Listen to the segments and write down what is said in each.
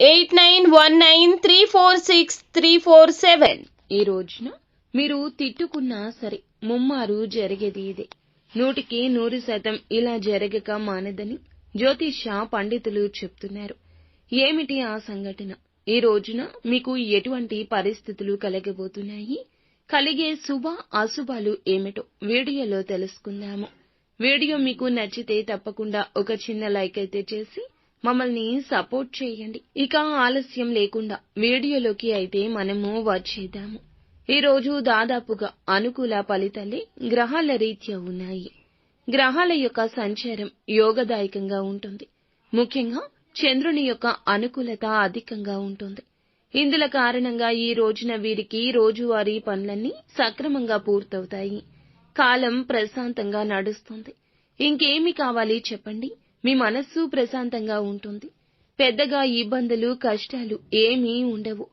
eight nine one nine three four six three four seven. ఈ రోజున మీరు తిట్టుకున్నా సరే ముమ్మారు జరిగేది ఇదే. నూటికి నూరు శాతం ఇలా జరగక మానదని జ్యోతిష పండితులు చెప్తున్నారు. ఏమిటి ఆ సంఘటన? ఈ రోజున మీకు ఎటువంటి పరిస్థితులు కలగబోతున్నాయి? కలిగే శుభ అశుభాలు ఏమిటో వీడియోలో తెలుసుకుందాము. వీడియో మీకు నచ్చితే తప్పకుండా ఒక చిన్న లైక్ అయితే చేసి మమ్మల్ని సపోర్ట్ చేయండి. ఇక ఆలస్యం లేకుండా వీడియోలోకి అయితే మనము వచ్చేద్దాము. ఈ రోజు దాదాపుగా అనుకూల ఫలితాలే గ్రహాల రీత్యా ఉన్నాయి. గ్రహాల యొక్క సంచారం యోగదాయకంగా ఉంటుంది. ముఖ్యంగా చంద్రుని యొక్క అనుకూలత అధికంగా ఉంటుంది. ఇందుల కారణంగా ఈ రోజున వీరికి రోజువారీ పనులన్నీ సక్రమంగా పూర్తవుతాయి. కాలం ప్రశాంతంగా నడుస్తుంది. ఇంకేమి కావాలి చెప్పండి? మీ మనస్సు ప్రశాంతంగా ఉంటుంది. పెద్దగా ఇబ్బందులు కష్టాలు ఏమీ ఉండవు.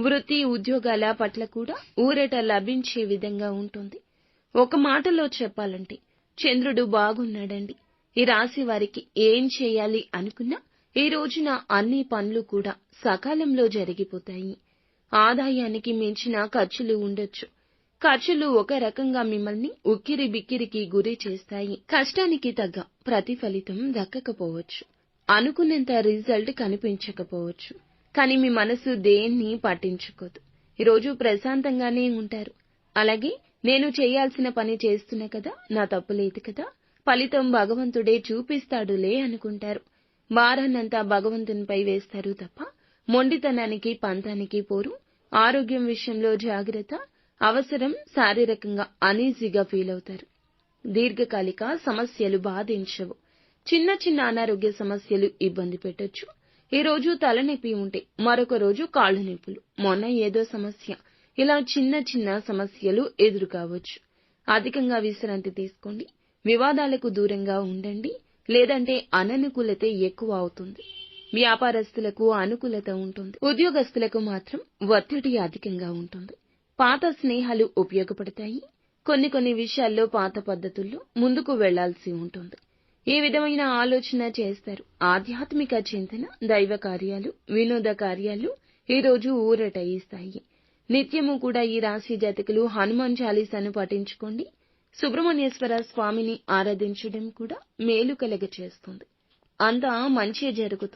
వృత్తి ఉద్యోగాల పట్ల కూడా ఊరట లభించే విధంగా ఉంటుంది. ఒక మాటలో చెప్పాలంటే చంద్రుడు బాగున్నాడండి. ఈ రాశి వారికి ఏం చేయాలి అనుకున్నా ఈ రోజున అన్ని పనులు కూడా సకాలంలో జరిగిపోతాయి. ఆదాయానికి మించిన ఖర్చులు ఉండొచ్చు. ఖర్చులు ఒక రకంగా మిమ్మల్ని ఉక్కిరి బిక్కిరికి గురి చేస్తాయి. కష్టానికి తగ్గ ప్రతిఫలితం దక్కకపోవచ్చు. అనుకున్నంత రిజల్ట్ కనిపించకపోవచ్చు. కానీ మీ మనసు దేన్ని పట్టించుకోదు. ఈరోజు ప్రశాంతంగానే ఉంటారు. అలాగే నేను చేయాల్సిన పని చేస్తున్నా కదా నా తప్పు లేదు కదా ఫలితం భగవంతుడే చూపిస్తాడులే అనుకుంటారు. భారాన్నంతా భగవంతునిపై వేస్తారు తప్ప మొండితనానికి పంతానికి పోరు. ఆరోగ్యం విషయంలో జాగ్రత్త అవసరం శారీరకంగా అనీజీగా ఫీల్ అవుతారు దీర్ఘకాలిక సమస్యలు బాధించవు. చిన్న చిన్న అనారోగ్య సమస్యలు ఇబ్బంది పెట్టొచ్చు. ఈ రోజు తలనొప్పి ఉంటే మరొక రోజు కాళ్ళు నొప్పులు. మొన్న ఏదో సమస్య. ఇలా చిన్న చిన్న సమస్యలు ఎదురు కావచ్చు. అధికంగా విశ్రాంతి తీసుకోండి. వివాదాలకు దూరంగా ఉండండి. లేదంటే అననుకూలత ఎక్కువ అవుతుంది. వ్యాపారస్తులకు అనుకూలత ఉంటుంది. ఉద్యోగస్తులకు మాత్రం ఒత్తిడి అధికంగా ఉంటుంది. పాత స్నేహాలు ఉపయోగపడతాయి. కొన్ని కొన్ని విషయాల్లో పాత పద్ధతుల్లో ముందుకు వెళ్ళాల్సి ఉంటుంది. ఈ విధమైన ఆలోచన చేస్తారు? ఆధ్యాత్మిక చింతన దైవ కార్యాలు వినోద కార్యాలు ఈ రోజు ఊరట ఇస్తాయి. నిత్యము కూడా ఈ రాశి జాతకులు హనుమాన్ చాలీసాను పఠించుకోండి. సుబ్రహ్మణ్యేశ్వర స్వామిని ఆరాధించడం కూడా మేలు కలగ చేస్తుంది అంతా మంచి జరుగుతుంది.